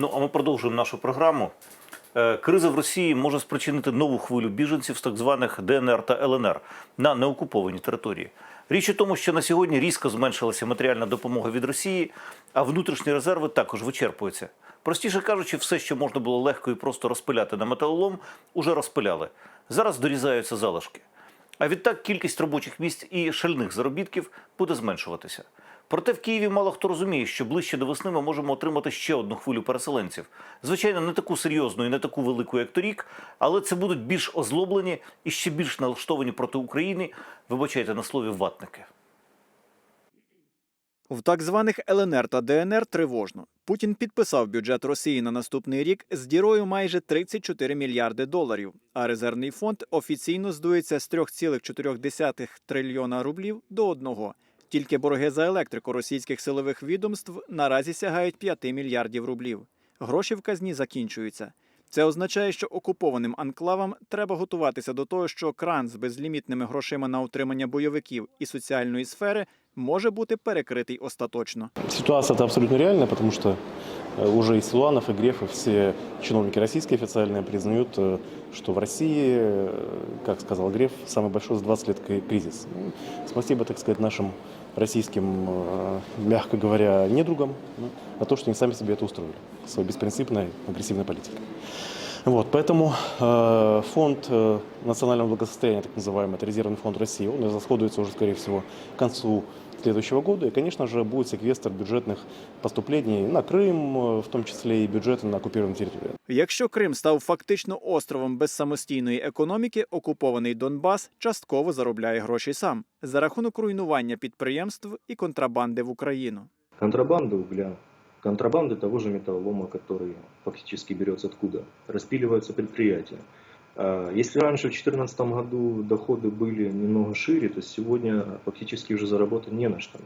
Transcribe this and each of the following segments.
Ну а ми продовжуємо нашу програму. Е, Криза в Росії може спричинити нову хвилю біженців з так званих ДНР та ЛНР на неокупованій території. Річ у тому, що на сьогодні різко зменшилася матеріальна допомога від Росії, а внутрішні резерви також вичерпуються. Простіше кажучи, все, що можна було легко і просто розпиляти на металолом, уже розпиляли. Зараз дорізаються залишки. А відтак кількість робочих місць і шальних заробітків буде зменшуватися. Проте в Києві мало хто розуміє, що ближче до весни ми можемо отримати ще одну хвилю переселенців. Звичайно, не таку серйозну і не таку велику, як торік, але це будуть більш озлоблені і ще більш налаштовані проти України. Вибачайте на слові ватники. В так званих ЛНР та ДНР тривожно. Путін підписав бюджет Росії на наступний рік з дірою майже 34 мільярди доларів, а резервний фонд офіційно здується з 3,4 трильйона рублів до одного. Тільки борги за електрику російських силових відомств наразі сягають 5 мільярдів рублів. Гроші в казні закінчуються. Це означає, що окупованим анклавам треба готуватися до того, що кран з безлімітними грошима на утримання бойовиків і соціальної сфери може бути перекритий остаточно. Ситуация это абсолютно реальная, потому что э, уже и Силуанов, и Греф, и все чиновники российские официальные признают, э, что в России, э, как сказал Греф, самый большой за 20 лет кри- кризис. Ну, Спасибо, так сказать, нашим российским, э, мягко говоря, недругам ну, за то, что они сами себе это устроили своей беспринципной агрессивной политикой. Вот, поэтому э, фонд э, национального благосостояния, так называемый, это резервный фонд России, он расходуется уже, скорее всего, к концу следующего года. И, конечно же, будет секвестр бюджетных поступлений на Крым, э, в том числе и бюджеты на оккупированной территории. Якщо Крим став фактично островом без самостійної економіки, окупований Донбас частково заробляє гроші сам за рахунок руйнування підприємств і контрабанди в Україну. Контрабанда угля, контрабанда того же металлолома, который фактически берется откуда? Распиливаются предприятия. А, Если раньше в 2014 году доходы были немного шире, то сегодня фактически уже заработать не на что.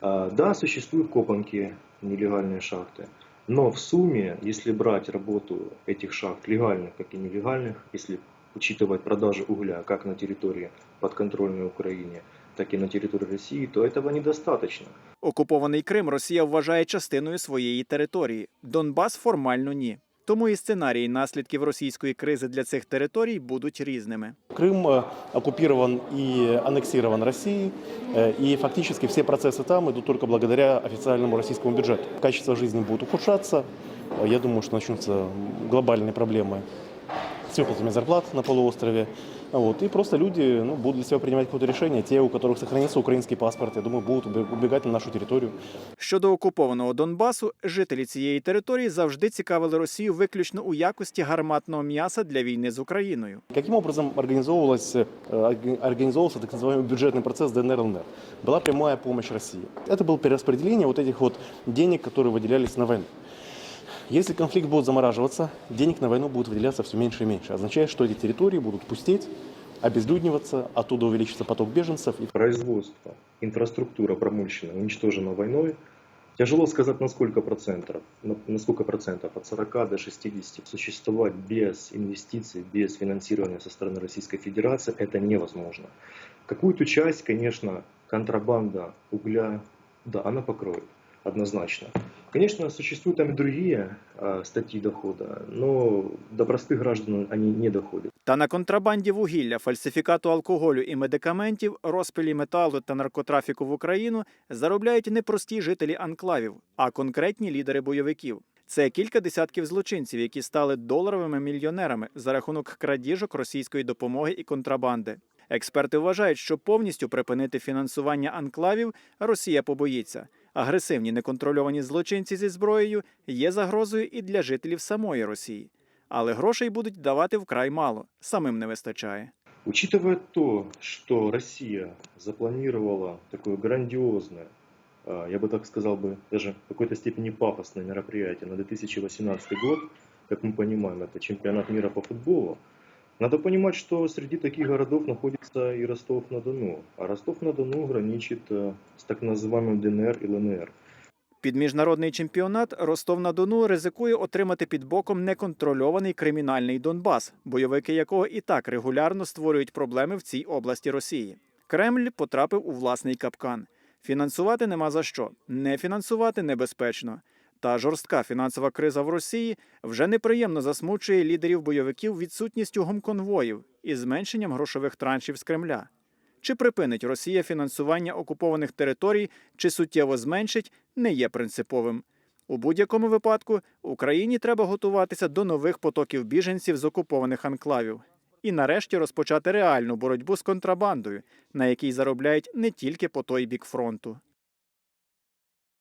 А, Да, существуют копанки, нелегальные шахты, но в сумме, если брать работу этих шахт, легальных, как и нелегальных, если учитывать продажи угля как на территории подконтрольной Украине, так и на территории России, то этого недостаточно. Окупований Крим Росія вважає частиною своєї території. Донбас формально ні. Тому і сценарії наслідків російської кризи для цих територій будуть різними. Крым э, оккупирован и аннексирован Россией, э, и фактически все процессы там идут только благодаря официальному российскому бюджету. Качество жизни будет ухудшаться, Э, я думаю, что начнутся глобальные проблемы с выплатами зарплат на полуострове. Вот. И просто люди ну, будут для себя принимать какое-то решение. Те, у которых сохранится украинский паспорт, я думаю, будут убе- убегать на нашу территорию. Щодо окупованого Донбасу, жителі цієї території завжди цікавили Росію виключно у якості гарматного м'яса для війни з Україною. Каким образом организовывалась, э, орг- организовывался так называемый бюджетный процесс ДНР-ЛНР? Была прямая помощь России. Это было перераспределение вот этих вот денег, которые выделялись на войну. Если конфликт будет замораживаться, денег на войну будет выделяться все меньше и меньше. Означает, что эти территории будут пустеть, обезлюдниваться, оттуда увеличится поток беженцев. И производство, инфраструктура промышленная уничтожена войной, тяжело сказать на сколько процентов, на, сколько процентов, от 40 до 60. Существовать без инвестиций, без финансирования со стороны Российской Федерации это невозможно. Какую-то часть, конечно, контрабанда угля, да, она покроет однозначно. Конечно, существуют там и другие э, статьи дохода, но до простых граждан они не доходят. Та на контрабанді вугілля, фальсифікату алкоголю і медикаментів, розпилі металу та наркотрафіку в Україну заробляють не прості жителі анклавів, а конкретні лідери бойовиків. Це кілька десятків злочинців, які стали доларовими мільйонерами за рахунок крадіжок російської допомоги і контрабанди. Експерти вважають, що повністю припинити фінансування анклавів Росія побоїться. Агресивні неконтрольовані злочинці зі зброєю є загрозою і для жителів самої Росії. Але грошей будуть давати вкрай мало, самим не вистачає. Учитывая то, что Россия запланировала такое грандиозное, а, я бы так сказал бы, даже в какой-то степени пафосное мероприятие на 2018 год, как мы понимаем, это чемпионат мира по футболу, надо понимать, что среди таких городов находится и Ростов-на-Дону, а Ростов-на-Дону граничит э, с так называемым ДНР и ЛНР. Під міжнародний чемпіонат Ростов-на-Дону ризикує отримати під боком неконтрольований кримінальний Донбас, бойовики якого і так регулярно створюють проблеми в цій області Росії. Кремль потрапив у власний капкан. Фінансувати нема за що, не фінансувати небезпечно. Та жорстка фінансова криза в Росії вже неприємно засмучує лідерів бойовиків відсутністю гомконвоїв і зменшенням грошових траншів з Кремля. Чи припинить Росія фінансування окупованих територій, чи суттєво зменшить, не є принциповим. У будь-якому випадку Україні треба готуватися до нових потоків біженців з окупованих анклавів і нарешті розпочати реальну боротьбу з контрабандою, на якій заробляють не тільки по той бік фронту.